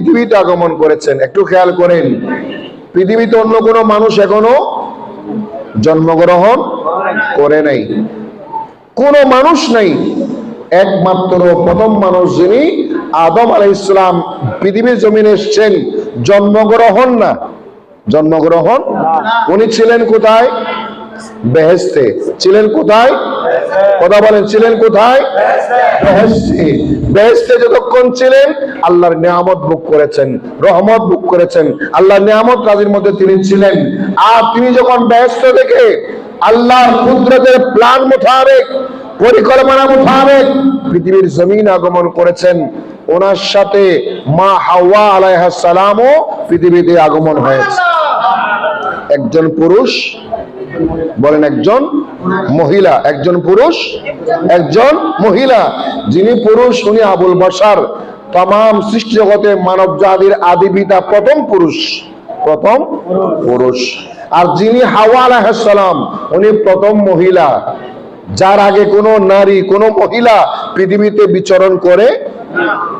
পৃথিবীতে আগমন করেছেন। একটু খেয়াল করেন, পৃথিবীতে অন্য কোনো মানুষ এখনও জন্মগ্রহণ করে নাই। কোন মানুষ নাই, একমাত্র প্রথম মানুষ যিনি আদম আলাই ইসলাম পৃথিবীর জমিনে এসছেন। জন্মগ্রহণ না, জন্মগ্রহণ। উনি ছিলেন কোথায়? বেহেস্তে ছিলেন কোথায়? কথা বলেন, ছিলেন কোথায়? বেহেস্তে বেহেস্তে যতক্ষণ ছিলেন, আল্লাহর নিয়ামত ভোগ করেছেন, রহমত ভোগ করেছেন, আল্লাহর নিয়ামত কাজের মধ্যে তিনি ছিলেন। আর তিনি যখন বেহেস্ত থেকে আল্লাহর কুদরতের প্ল্যান মোতাবেক, পরিকল্পনা মোতাবেক পৃথিবীর জমিন আগমন করেছেন, ওনার সাথে মা হাওয়া আলাইহাস সালামও পৃথিবীতে আগমন হয়েছে। একজন পুরুষ বলেন একজন মহিলা, একজন পুরুষ, একজন মহিলা। যিনি পুরুষ, উনি আবুল বসার তাম সৃষ্টি জগতে মানব জাতির আদি পিতা প্রথম পুরুষ প্রথম পুরুষ। আর যিনি হাওয়া আলাইহাসসালাম, উনি প্রথম মহিলা। যার আগে কোনো নারী, কোনো মহিলা পৃথিবীতে বিচরণ করে,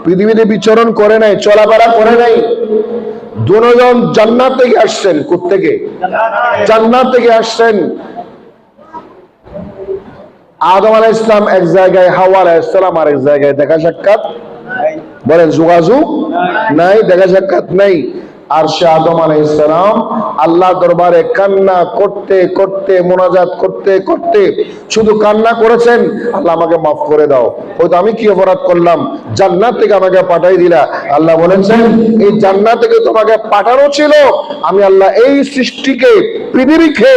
পৃথিবীতে বিচরণ করে নাই, চলাফেরা করে নাই। দুজন জান্নাত থেকে আসছেন থেকে জান্নাত থেকে আসছেন আদম আলাহ ইসলাম এক জায়গায় হাওয়া আলাহ ইসলাম আর এক জায়গায়। দেখা সাক্ষাৎ? বলেন যোগাযোগ? নাই দেখা সাক্ষাৎ নাই। আর সে আদম আলাই ইসলাম আল্লাহ দরবারে কান্না করতে করতে, মোনাজাত করতে করতে শুধু কান্না করেছেন, আল্লাহ আমাকে মাফ করে দাও। হয়তো আমি কি অপরাধ করলাম? জান্নাত থেকে আমাকে পাঠাই দিলা। আল্লাহ বলেছেন, এই জান্নাত থেকে তোমাকে পাঠানো ছিল। আমি আল্লাহ এই সৃষ্টিকে, পৃথিবীকে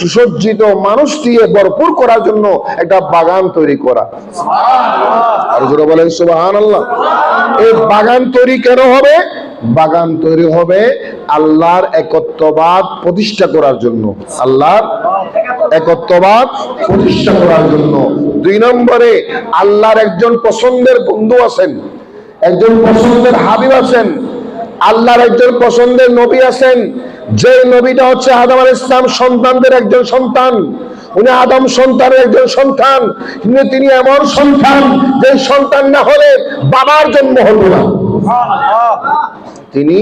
সুসজ্জিত মানুষ দিয়ে ভরপুর করার জন্য একটা বাগান তৈরি করা। আর বলেন সুবাহান আল্লাহ এই বাগান তৈরি কেন হবে? বাগান তৈরি হবে আল্লাহর একত্ববাদ প্রতিষ্ঠা করার জন্য। আল্লাহর একত্ববাদ প্রতিষ্ঠা করার জন্য। দুই নম্বরে, আল্লাহর একজন পছন্দের বন্ধু আছেন। একজন পছন্দের হাবিব আছেন। আল্লাহর একজন পছন্দের নবী আছেন। যে নবীটা হচ্ছে আদম আল ইসলাম সন্তানদের একজন সন্তান। উনি আদম সন্তানের একজন সন্তান। কিন্তু তিনি এমন সন্তান যে সন্তান না হলে বাবার জন্ম হতো না। তিনি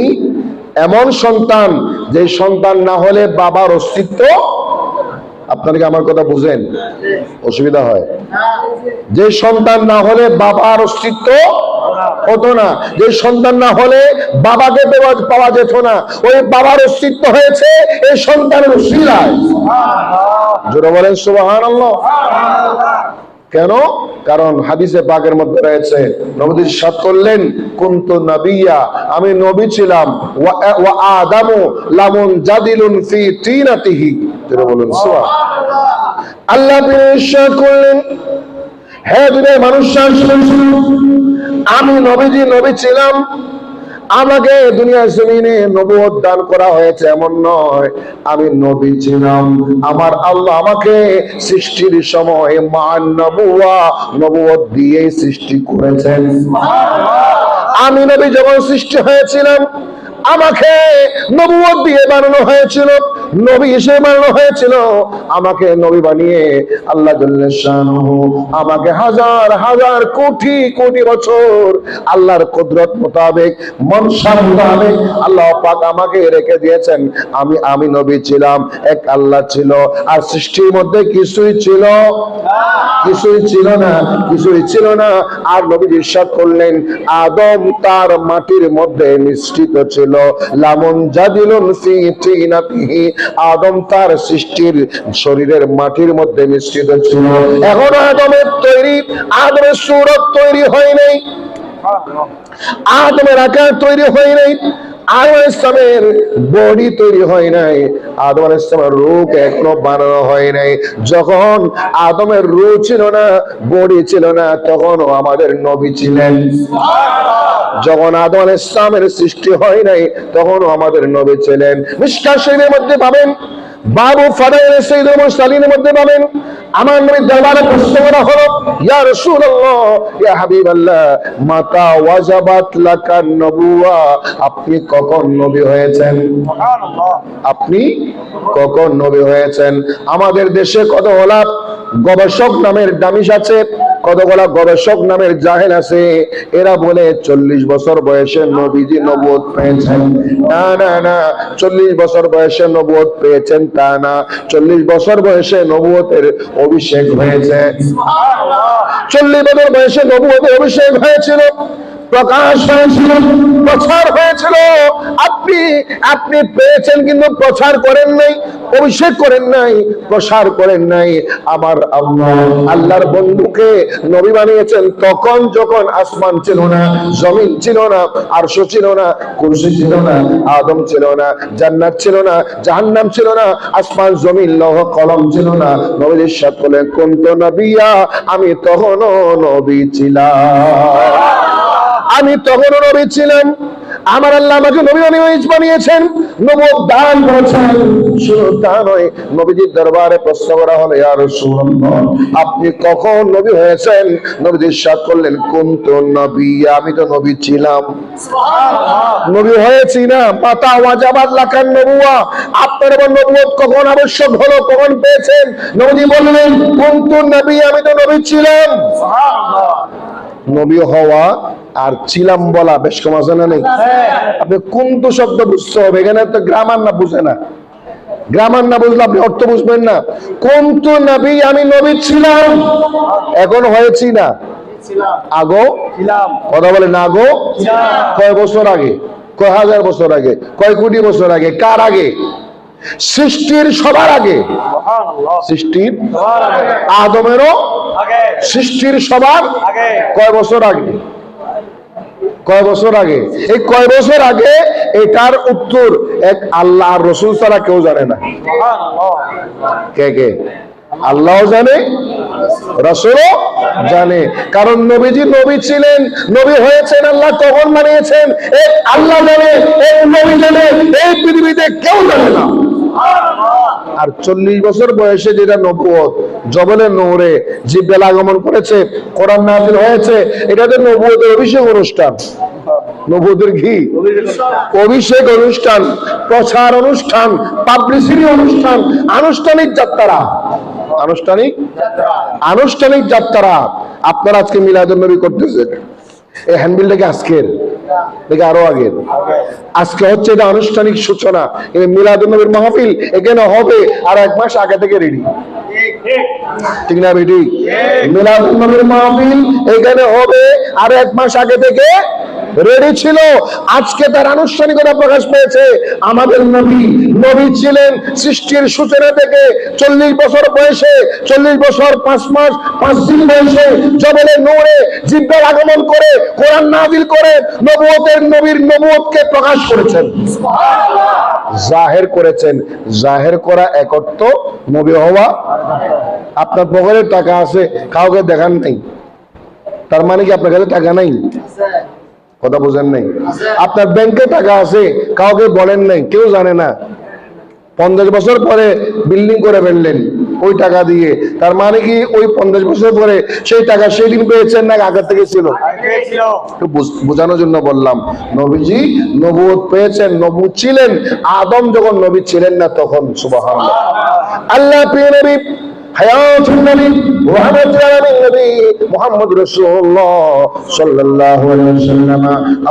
এমন সন্তান যে সন্তান না হলে বাবার অস্তিত্ব আপনারা কি আমার কথা বুঝেন? অসুবিধা হয়। যে সন্তান না হলে বাবার অস্তিত্ব হতো না। যে সন্তান না হলে বাবাকে পাওয়া- পাওয়া যেত না। ওই বাবার অস্তিত্ব হয়েছে এই সন্তানের শিলায় জোরে বলেন সুবাহান কেন? কারণ হাদিসে পাকের মধ্যে রয়েছে নবী সাত করলেন, কুন্ত নবিয়া আমি নবী ছিলাম, ওয়া আদামু লামুন জাদিলুন ফি তিনাতিহি জোরে বলুন সুবহান আল্লাহ। বিশ্বাস করলেন হ্যাঁ দুনিয়ার মানুষ আমি নবীজি নবী ছিলাম আমাকে দুনিয়ার জমিনে নবুয়ত দান করা হয়েছে এমন নয়। আমি নবী ছিলাম। আমার আল্লাহ আমাকে সৃষ্টির সময় মান নবুয়া নবুয়ত দিয়ে সৃষ্টি করেছেন। আমি নবী যখন সৃষ্টি হয়েছিলাম, আমাকে নবুয়ত দিয়ে বানানো হয়েছিল, নবী হিসেবে বানানো হয়েছিল। আমাকে নবী বানিয়ে আল্লাহ আমাকে হাজার হাজার কোটি কোটি বছর আল্লাহর কুদরত মোতাবেক মনসা আল্লাহ পাক আমাকে রেখে দিয়েছেন। আমি আমি নবী ছিলাম, এক আল্লাহ ছিল, আর সৃষ্টির মধ্যে কিছুই ছিল কিছুই ছিল না, কিছুই ছিল না। আর নবী ইরশাদ করলেন, আদম তার মাটির মধ্যে মিশ্রিত ছিল। লামন আদম তার সৃষ্টির শরীরের মাটির মধ্যে মিশ্রিত ছিল। এখন আদমের তৈরি, আদমের সুরত তৈরি হয় নাই। আদমের আকার তৈরি হয় নাই আদম ইসলামের বডি তৈরি হয় নাই আদম ইসলামের রূপ এখনও বানানো হয় নাই। যখন আদমের রূপ ছিল না, বডি ছিল না তখন আমাদের নবী ছিলেন। যখন আদম আলাইহিস ইসলামের সৃষ্টি হয় নাই তখন আমাদের নবী ছিলেন। শরীফের মধ্যে পাবেন বাবু ফাদাইল সাইদুল মুরসালিনের মধ্যে পাবেন। আমার দরবারে প্রশ্ন করা হলো ইয়া রাসূলুল্লাহ ইয়া হাবিবাল্লাহ মাতা ওয়াজাবাত লাকান নবুয়া আপনি কখন নবী হয়েছেন? আপনি কখন নবী হয়েছেন? আমাদের দেশে কত হলাপ গবেষক নামের দামিশ আছে কতগুলা গবেষক নামের জাহেল আছে? এরা বলে চল্লিশ বছর বয়সে নবীজি নবোধ পেয়েছেন। না না না, চল্লিশ বছর বয়সে নবোধ পেয়েছেন তা না। চল্লিশ বছর বয়সে নবুয়তের অভিষেক হয়েছে। চল্লিশ বছর বয়সে নবুয়তের অভিষেক হয়েছিল। প্রকাশ হয়েছিল, প্রচার হয়েছিল। আপনি আপনি পেয়েছেন কিন্তু প্রচার করেন নাই, অভিষেক করেন নাই, প্রসার করেন নাই। আমার আল্লাহ আল্লাহর বন্ধুকে নবী বানিয়েছেন, তখন যখন আসমান ছিল না, জমিন ছিল না, আরশ ছিল না, কুরসি ছিল না, আদম ছিল না, জান্নাত ছিল না, জাহান্নাম ছিল না, আসমান, জমিন, লৌহ, কলম ছিল না। নবীর সাথে বলেন কোন তো নবিয়া আমি তখনও নবী ছিলাম। আমি তখনও নবী ছিলাম। আমার আল্লাহ আমাকে নবী বানিয়ে- বানিয়েছেন। নবুয়ত দান করেছেন। শুধু তা নয় নবীজির দরবারে প্রশ্ন করা হলো ইয়া রাসূলুল্লাহ আপনি কখন নবী হয়েছেন? নবীজি ইরশাদ করলেন কুনতু নবী আমি তো নবী ছিলাম। নবী হয়েছি না। মাতা ওয়াজাবাত লাকান নবুয়া। আপনার এবার নবুয়ত কখন আবশ্যক হলো কখন পেয়েছেন? নবীজি বললেন কুনতু নবী আমি তো নবী ছিলাম। নবী হওয়া আর ছিলাম বলা বেশ কম আছে না নেই? আপনি কুন্তু শব্দ বুঝতে হবে? এখানে তো গ্রামার না বুঝে না। গ্রামার না বুঝলে আপনি অর্থ বুঝবেন না। কুন্তু নবী আমি নবী ছিলাম। এখন হয়েছি না। আগো? কথা বলে না আগো? কয় বছর আগে? কয় হাজার বছর আগে? কয় কোটি বছর আগে? কার আগে? সৃষ্টির সবার আগে। সৃষ্টির আদমেরও সৃষ্টির সবার কয় বছর আগে? কয় বছর আগে? এই কয় বছর আগে এটার উত্তর এক আল্লাহ আর রসুল ছাড়া কেউ জানে না। কে কে? আল্লাহও জানে রসুলও জানে। কারণ নবীজি নবী ছিলেন নবী হয়েছেন আল্লাহ কখন বানিয়েছেন? এক আল্লাহ জানে এক নবী জানে এই পৃথিবীতে কেউ আর চল্লিশ বছর বয়সে যেটা নবুয়ত জবলে নৌরে জিব্বেল আগমন করেছে, কোরআন নাজিল হয়েছে, এটা তো নবুয়তের অভিষেক অনুষ্ঠান। নবুয়তের ঘি? অভিষেক অনুষ্ঠান, প্রচার অনুষ্ঠান, পাবলিসিটি অনুষ্ঠান, আনুষ্ঠানিক যাত্রা। আনুষ্ঠানিক? আনুষ্ঠানিক যাত্রা। আপনারা আজকে মিলাদুল নবী করতেছেন। এই হ্যান্ডবিলটা কি আজকের? নাকি আরও আগের আজকে হচ্ছে এটা আনুষ্ঠানিক সূচনা। মিলাদ মিলাদুল নবীর মাহফিল এখানে হবে আর এক মাস আগে থেকে রেডি ঠিক না বেটি? মিলাদ নবীর মাহফিল এখানে হবে আর এক মাস আগে থেকে রেডি ছিল? আজকে তার আনুষ্ঠানিকতা প্রকাশ পেয়েছে। আমাদের নবী নবী ছিলেন সৃষ্টির সূচনা থেকে চল্লিশ বছর বয়সে চল্লিশ বছর পাঁচ মাস পাঁচ দিন বয়সে জবলে নূরে জিব্বার আগমন করে কোরআন নাজিল করে নবুয়তের নবীর নবুয়তকে প্রকাশ করেছেন। জাহের করেছেন। জাহের করা একত্র নবী হওয়া। আপনার পকেটে টাকা আছে কাউকে দেখান নাই। তার মানে কি আপনার কাছে টাকা নাই? কথা বোঝেন নাই? আপনার ব্যাংকে টাকা আছে, কাউকে বলেন নাই, কেউ জানে না। পঞ্চাশ বছর পরে বিল্ডিং করে ফেললেন, ওই টাকা দিয়ে। তার মানে কি ওই পঞ্চাশ বছর পরে সেই টাকা সেই দিন পেয়েছেন না আগের থেকে ছিল? বুঝ- বোঝানোর জন্য বললাম, নবীজি নবুয়ত পেয়েছেন, নবু ছিলেন, আদম যখন নবী ছিলেন না তখন সুবাহ আল্লাহ প্রিয় নবী হায়াতুন নবী রহমাতুল আলামিন নবী মুহাম্মদ রাসূলুল্লাহ সাল্লাল্লাহু আলাইহি ওয়াসাল্লাম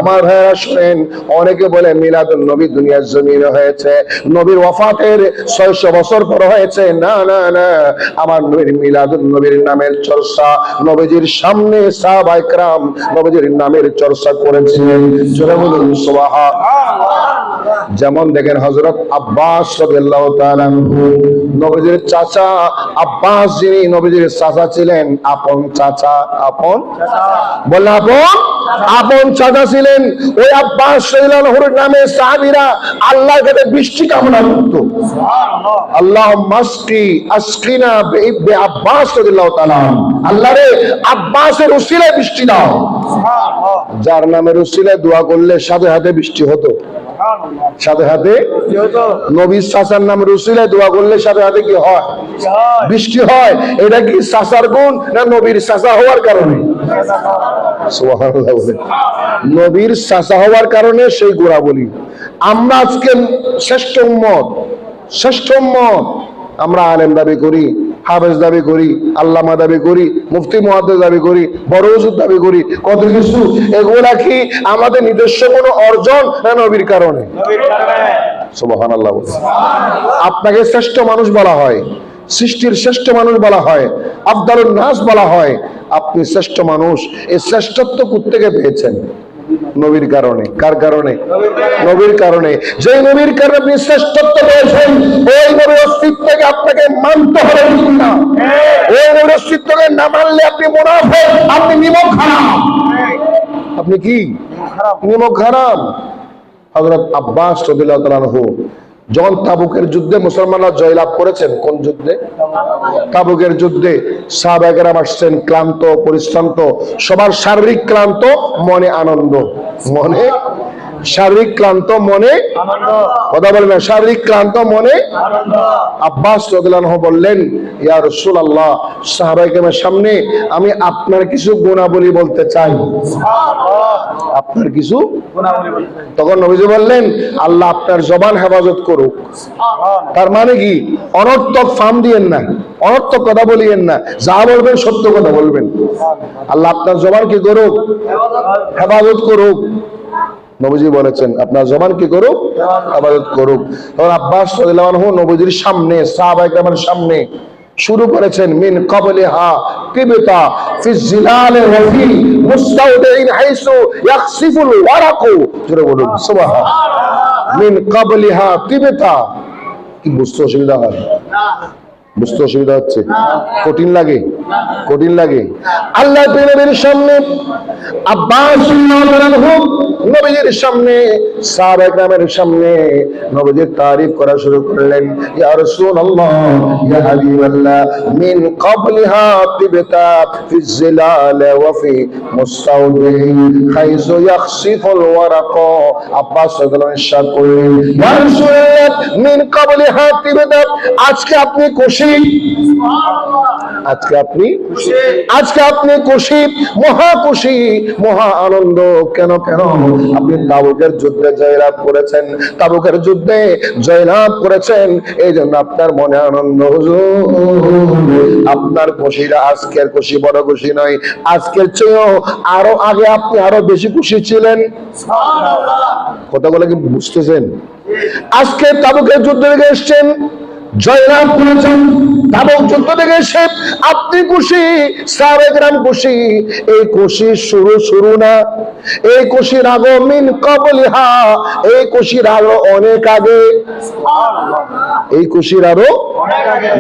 আমার ভাইরা শুনেন অনেকে বলে মিলাদুন নবী দুনিয়ার জমিনে হয়েছে নবীর ওয়াফাতের 600 বছর পর হয়েছে না না না আমার নবীর মিলাদুন নবীর নামের চর্চা নবীজির সামনে সাহাবায়ে کرام নবীজির নামের চর্চা করেছিলেন জোরে বলুন সুবহান যেমন দেখেন হযরত আব্বাস নবীজির চাচা আব্বাস যিনি নবীজির চাচা ছিলেন আপন চাচা আপন বললেন আপন? আপন চাচা ছিলেন। ওই আব্বাস নামে সাহাবীরা আল্লাহর কাছে বৃষ্টি কামনা করত। আল্লাহ মাসকি আসকিনা বে আব্বাস রাদিয়াল্লাহু তাআলা আল্লাহ রে আব্বাসের উসিলায় বৃষ্টি দাও। যার নামের উসিলায় দোয়া করলে সাথে সাথে বৃষ্টি হতো। সাথে সাথে নবীর চাচার নাম রসিলায় দোয়া করলে সাথে সাথে কি হয়? বৃষ্টি হয়। এটা কি চাচার গুণ না নবীর চাচা হওয়ার কারণে? নবীর চাচা হওয়ার কারণে সেই গোড়া বলি আমরা আজকে শ্রেষ্ঠ উম্মত শ্রেষ্ঠ উম্মত। আমরা আলেম দাবি করি হাফেজ দাবি করি, আল্লামা দাবি করি, মুফতি মহাদ্দেস দাবি করি, বড় হুজুর দাবি করি, কত কিছু? এগুলা কি আমাদের নিজস্ব কোনো অর্জন না নবীর কারণে? আপনাকে শ্রেষ্ঠ মানুষ বলা হয়, সৃষ্টির শ্রেষ্ঠ মানুষ বলা হয়, আবদারুন নাস বলা হয়, আপনি শ্রেষ্ঠ মানুষ, এই শ্রেষ্ঠত্ব থেকে পেয়েছেন? নবীর কারণে। কার কারণে? নবীর কারণে। যে নবীর কারণে আপনি শ্রেষ্ঠত্ব পেয়েছেন, ওই নবীর অস্তিত্বকে আপনাকে মানতে হবে ওই নবীর অস্তিত্বকে না মানলে আপনি মুনাফে আপনি নিমক আপনি কি? নিমক খারাপ হযরত আব্বাস যখন তাবুকের যুদ্ধে মুসলমানরা জয়লাভ করেছেন, কোন যুদ্ধে? তাবুকের যুদ্ধে সাহাবাগেরাম আসছেন, ক্লান্ত, পরিশ্রান্ত, সবার শারীরিক ক্লান্ত, মনে আনন্দ। মনে শারীরিক ক্লান্ত মনে কথা বলেন না শারীরিক ক্লান্ত মনে আব্বাস রাদিয়াল্লাহু বললেন, ইয়া রাসূলুল্লাহ সাহাবায়ে সামনে আমি আপনার কিছু গুণাবলী বলতে চাই। আপনার কিছু? তখন নবীজি বললেন, আল্লাহ আপনার জবান হেফাজত করুক। তার মানে কি? অনর্থক ফার্ম দিয়েন না, অনর্থক কথা বলিয়েন না, যা বলবেন সত্য কথা বলবেন। আল্লাহ আপনার জবান কি করুক? হেফাজত করুক। নবীজি বলেছেন, আপনার জবান কি করুক? আবাদত করুক। তখন আব্বাস রাদিয়াল্লাহু আনহু নবীজির সামনে সাহাবায়ে কেরামের সামনে শুরু করেছেন, মিন কবলিহা তিবতা ফি জিলাল ওয়াফি মুস্তাউদিন হাইসু ইয়াখসিফুল ওয়ারাকু। জোরে বলুন সুবহান মিন কবলিহা তিবতা কি বুঝতে অসুবিধা হয়? বুঝতে অসুবিধা হচ্ছে? কঠিন লাগে? কঠিন লাগে? আল্লাহ নবীর সামনে আব্বাস হোক নবীজির সামনে সাহাবা একরামের সামনে নবীজির তারিফ করা শুরু করলেন। ইয়া রাসূলুল্লাহ ইয়া হাবিবাল্লাহ মিন ক্বাবলিহা তিবতা ফি জিলাল ওয়া ফি মুস্তাউদি হাইসু ইয়াখসিফুল ওয়ারাক। আব্বাস রাদিয়াল্লাহু ইরশাদ করলেন ইয়া রাসূলুল্লাহ মিন ক্বাবলিহা তিবতা আজকে আপনি খুশি? আজকে আপনি আজকে আপনি খুশি মহা খুশি মহা আনন্দ কেন কেন? আপনি তাবুকের যুদ্ধে জয়লাভ করেছেন তাবুকের যুদ্ধে জয়লাভ করেছেন এই জন্য আপনার মনে আনন্দ আপনার খুশিটা আজকের খুশি বড় খুশি নয়। আজকের চেয়েও আরও আগে আপনি আরও বেশি খুশি ছিলেন। কথাগুলো কি বুঝতেছেন? আজকে তাবুকের যুদ্ধ এসছেন জয়লাভ করেছেন। তাবক যুদ্ধ থেকে এসে আপনি খুশি খুশি, এই খুশি শুরু শুরু না। এই খুশির আগো মিন কবলিহা, এই খুশির আরও অনেক আগে। এই খুশির আরও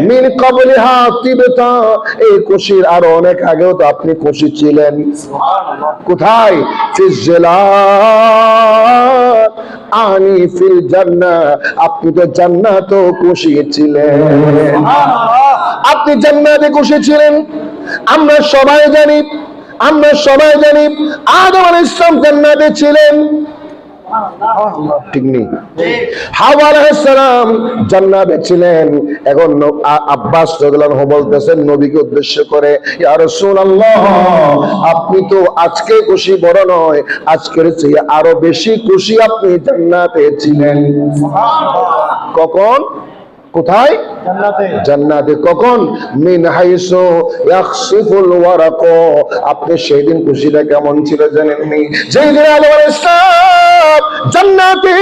মিন এই খুশির আরও অনেক আগেও তো আপনি খুশি ছিলেন। কোথায়? আনি ফিল জান্নাহ। আপনি তো জান্নাত খুশি ছিলেন। আপনি জান্নাতে খুশি ছিলেন। আমরা সবাই জানি আমরা সবাই জানি আদম আলাইহিস সালাম জান্নাতে ছিলেন। ঠিক নেই। হাওয়া আলাইহিসসালাম জান্নাতে ছিলেন। এখন আব্বাস রাদিয়াল্লাহু বলতেছেন নবীকে উদ্দেশ্য করে ইয়া রাসূলুল্লাহ আপনি তো আজকে খুশি বড় নয় আজকের চেয়ে আরও বেশি খুশি আপনি জান্নাতে ছিলেন। কখন? কোথায়? জান্নাতে। কখন? মিন হাইসু ইয়াখসিফুল ওয়ারাক। আপনি সেই দিন খুশিটা কেমন ছিল জানেননি? যেই দিন আদম আলাইহিস সালাম জান্নাতে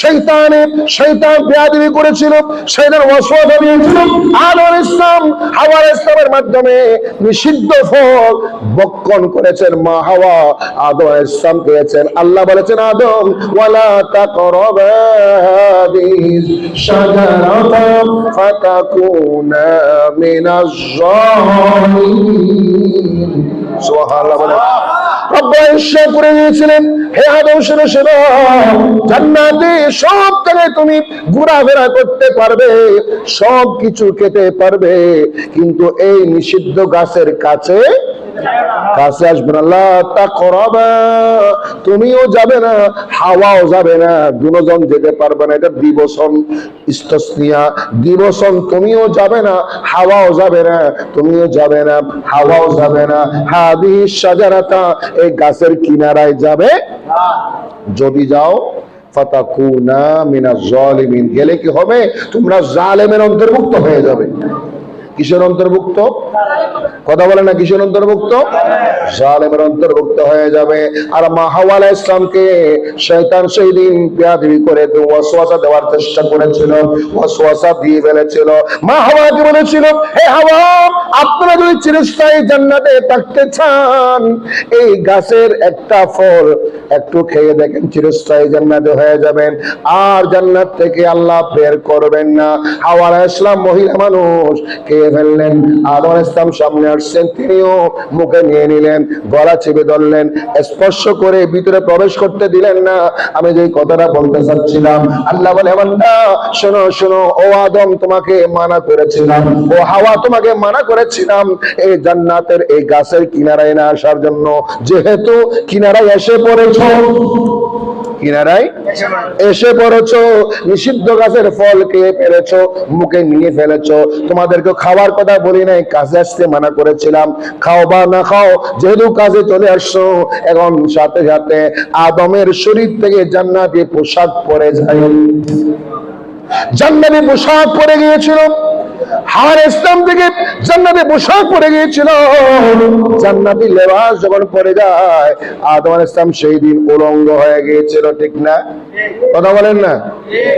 শয়তানে শয়তান বিয়াদবি করেছিল শয়তান ওয়াসওয়াসা দিয়েছিল। আদম আলাইহিস সালাম হাওয়া মাধ্যমে নিষিদ্ধ ফল বক্ষণ করেছেন মা হাওয়া। আদম আলাইহিস সালাম পেয়েছেন। আল্লাহ বলেছেন আদম ওয়ালা তাকরাবা হাদিস শাজারাতা ফাতাকুনা মিনাজ জালিমিন। সুবহানাল্লাহ বলে রব্বুল ইরশাদ করে দিয়েছিলেন হে আদম জান্নাতে সব জায়গায় তুমি ঘোরাফেরা করতে পারবে, সব কিছু খেতে পারবে, কিন্তু এই নিষিদ্ধ গাছের কাছে কাছে আসবে না। তা তুমিও যাবে না, হাওয়াও যাবে না, দুজন যেতে পারবে না। এটা দিবসন ইস্তসনিয়া। দিবসন তুমিও যাবে না, হাওয়াও যাবে না, তুমিও যাবে না, হাওয়াও যাবে না। হাদি সাজারাতা, এই গাছের কিনারায় যাবে যদি যাও ফাতাকুনা মিনাজ জালিমিন গেলে কি হবে? তোমরা জালেমের অন্তর্ভুক্ত হয়ে যাবে। কিসের অন্তর্ভুক্ত? কথা বলে না, কিসের অন্তর্ভুক্ত? জালেমের অন্তর্ভুক্ত হয়ে যাবে। আর মা হাওয়া আলাইহিস ইসলামকে শয়তান সেই দিন বিয়াদবি করে ওয়াসওয়াসা দেওয়ার চেষ্টা করেছিল, ওয়াসওয়াসা দিয়ে ফেলেছিল। মা হাওয়াকে বলেছিল? হে হাওয়া, আপনারা যদি চিরস্থায়ী জান্নাতে থাকতে চান, এই গাছের একটা ফল একটু খেয়ে দেখেন, চিরস্থায়ী জান্নাতে হয়ে যাবেন। আর জান্নাত থেকে আল্লাহ বের করবেন না। হাওয়া আলাইহিস ইসলাম মহিলা মানুষ খেয়ে ফেললেন। আলাইহিস ইসলাম সামনে আসছেন, তিনিও মুখে নিয়ে নিলেন, গলা চেপে ধরলেন, স্পর্শ করে ভিতরে প্রবেশ করতে দিলেন না। আমি যে কথাটা বলতে চাচ্ছিলাম, আল্লাহ বলে, বান্দা, শোনো শোনো, ও আদম, তোমাকে মানা করেছিলাম, ও হাওয়া তোমাকে মানা করেছিলাম, এই জান্নাতের এই গাছের কিনারায় না আসার জন্য। যেহেতু কিনারায় এসে পড়েছ কিনারায় এসে পড়েছ, নিষিদ্ধ গাছের ফল খেয়ে ফেলেছ, মুখে নিয়ে ফেলেছ। তোমাদেরকে খাওয়ার কথা বলি নাই, কাজে আসতে মানা করেছিলাম। খাও বা না খাও, যেহেতু কাজে চলে আসছো, এখন সাথে সাথে আদমের শরীর থেকে জান্নাতি পোশাক পরে যায়। জান্নাতি পোশাক পরে গিয়েছিল। হার ইসলাম থেকে জান্নাতি পোশাক পরে গিয়েছিল। জান্নাতি লেবাস যখন পরে যায়, আদম ইসলাম সেই দিন উলঙ্গ হয়ে গিয়েছিল, ঠিক না? কথা বলেন না?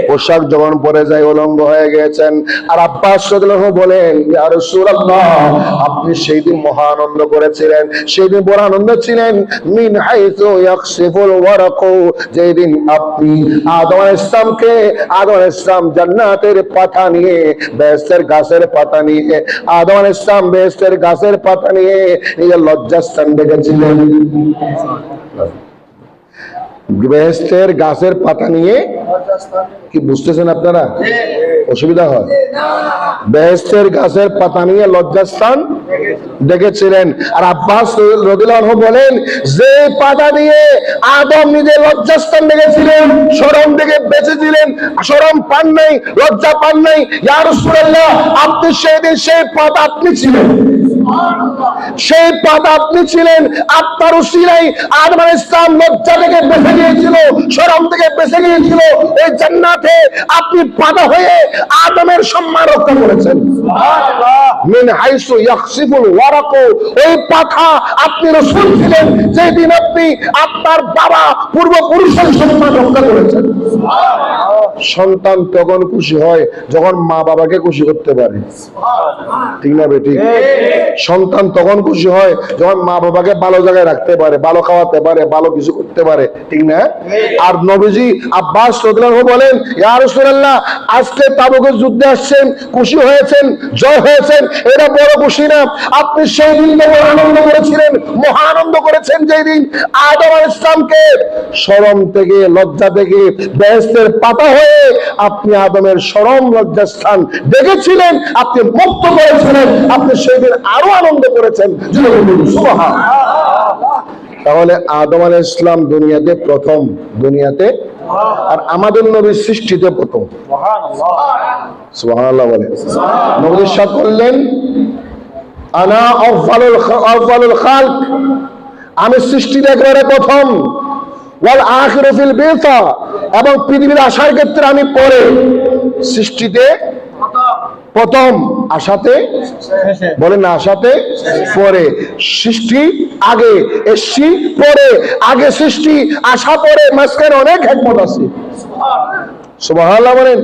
পোশাক যখন পরে যায়, উলঙ্গ হয়ে গিয়েছেন। আর আব্বাস বলেন, ইয়া রাসূলুল্লাহ, আপনি সেই দিন মহা আনন্দ করেছিলেন। সেই দিন বড় আনন্দ ছিলেন। মিন হাইসু ইয়াকসিফুল ওয়ারাকু, যেই দিন আপনি আদম ইসলামকে আদম ইসলাম জান্নাতের পাতা নিয়ে বেহেশতের গাছের পাতা নিয়ে আদম আলাইহিস ইসলাম বেহেশতের গাছের পাতা নিয়ে নিজের লজ্জাস্থান দেখেছিলেন। বেহেশতের গাছের পাতা নিয়ে কি বুঝতেছেন আপনারা? অসুবিধা হয়। বেহেশতের গাছের পাতা নিয়ে লজ্জাস্থান দেখেছিলেন। আর আব্বাস রদিল্লাহ বলেন, যে পাতা দিয়ে আদম নিজে লজ্জাস্থান দেখেছিলেন, সরম থেকে বেঁচেছিলেন, সরম পান নাই, লজ্জা পান নাই। আপনি সেদিন সেই পাতা আপনি ছিলেন। সেই পাতা আপনি ছিলেন, আপনার উসিলাই আদম আলাইহিস ইসলাম লজ্জা থেকে বেঁচে গিয়েছিল, শরম থেকে বেঁচে গিয়েছিল, এই জান্নাতে আপনি পাতা হয়ে আদমের সম্মান রক্ষা করেছেন। মিন হাইসু ওয়ারাকু, ওই পাতা আপনি রাসূল ছিলেন যেদিন আপনি আপনার বাবা পূর্বপুরুষের সম্মান রক্ষা করেছেন। সন্তান তখন খুশি হয়, যখন মা বাবাকে খুশি করতে পারে। ঠিক না বেটি? সন্তান তখন খুশি হয় যখন মা বাবাকে ভালো জায়গায় রাখতে পারে, ভালো খাওয়াতে পারে, ভালো কিছু করতে পারে, ঠিক না? আর নবীজি আব্বাস বলেন আজকে তাবুকের যুদ্ধে আসছেন, খুশি হয়েছেন, জয় হয়েছেন এটা বড় খুশি না? আপনি সেই দিন আনন্দ করেছিলেন, মহা আনন্দ করেছেন যেই দিন, আদম ইসলামকে শরম থেকে, লজ্জা থেকে বেহেশতের পাতা হয়ে আপনি আদমের শরম লজ্জা স্থান দেখেছিলেন, আপনি মুক্ত করেছিলেন, আপনি সেই দিন আরও আনন্দ করেছেন। তাহলে আদম আলাইহিস ইসলাম দুনিয়াতে প্রথম, দুনিয়াতে আর আমাদের নবীর সৃষ্টিতে প্রথম। বলে। নবীর সাথ করলেন আনা আফজালুল খ- খালক। আমি সৃষ্টির একেবারে প্রথম। ওয়াল আখিরু ফিল বিসা এবং পৃথিবীর আসার ক্ষেত্রে আমি পরে। সৃষ্টিতে প্রথম আশাতে বলেন না, আশাতে পরে। সৃষ্টি আগে, এসছি পরে। আগে সৃষ্টি, আশা পরে। মাঝখানে অনেক একমত আছে। সুবাহ বলেন।